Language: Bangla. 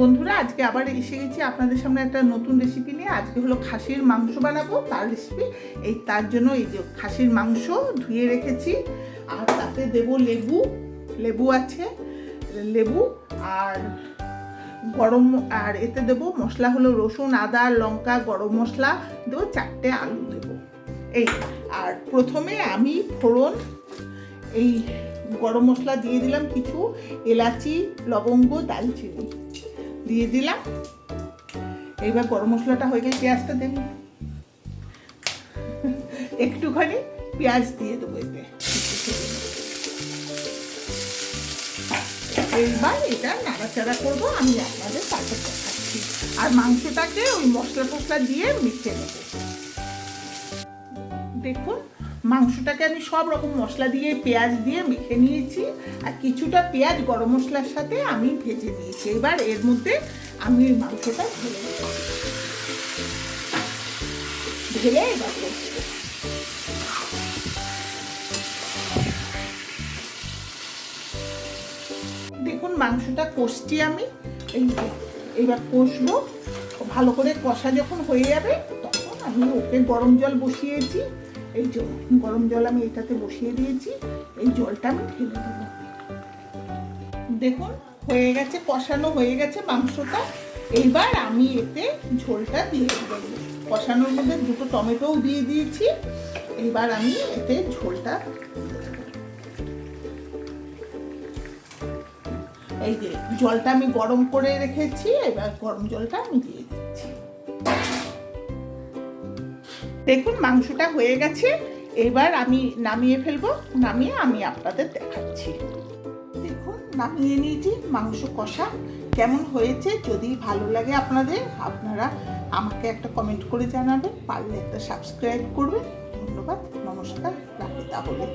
বন্ধুরা, আজকে আবার এসে গেছি আপনাদের সামনে একটা নতুন রেসিপি নিয়ে। আজকে হলো খাসির মাংস বানাবো, তার রেসিপি এই তার জন্য এই যে খাসির মাংস ধুয়ে রেখেছি। আর তাতে দেব লেবু লেবু আছে, লেবু আর গরম, আর এতে দেব মশলা হলো রসুন, আদা, লঙ্কা, গরম মশলা, দেবো চারটে আলু দেবো। এই, আর প্রথমে আমি ফোড়ন, এই গরম মশলা দিয়ে দিলাম কিছু এলাচি, লবঙ্গ দালচিনি দিয়ে দিলাম। এইবার গরম মশলাটা হয়ে গেলে পেঁয়াজটা দেব। একটুখানি পেঁয়াজ দিয়ে দেবো এতে। এইবার এটা নাড়াচাড়া করব, আমি আপনাদের পাশে দেখাচ্ছি। আর মাংসটাকে ওই মশলা টসলা দিয়ে মিশে নেব। দেখুন মাংসটাকে আমি সব রকম মশলা দিয়ে পেঁয়াজ দিয়ে মেখে নিয়েছি। আর কিছুটা পেঁয়াজ গরম মশলার সাথে আমি ভেজে নিয়েছি। এবার এর মধ্যে আমি ওই মাংসটা ঢেলে ঢেলে এবার দেখুন মাংসটা কষছি আমি। এই যে, এবার কষবো। ভালো করে কষা যখন হয়ে যাবে আমি ওকে গরম জল বসিয়েছি। এই যে গরম জল আমি এটাতে বসিয়ে দিয়েছি। এই জলটা আমি ঢেলে দেবো। দেখুন, হয়ে গেছে, কষানো হয়ে গেছে মাংসটা। এইবার আমি এতে ঝোলটা দিয়ে দেবো। কষানোর মধ্যে দুটো টমেটোও দিয়ে দিয়েছি। এইবার আমি এতে ঝোলটা এই যে জলটা আমি গরম করে রেখেছি, এবার গরম জলটা আমি দিয়ে দিচ্ছি। দেখুন, মাংসটা হয়ে গেছে। এবার আমি নামিয়ে ফেলব, নামিয়ে আমি আপনাদের দেখাচ্ছি। দেখুন, নামিয়ে নিয়েছি মাংস কষা। কেমন হয়েছে, যদি ভালো লাগে আপনাদের, আপনারা আমাকে একটা কমেন্ট করে জানাবেন। পারলে একটা সাবস্ক্রাইব করবেন। ধন্যবাদ, নমস্কার, রাখি তাহলে।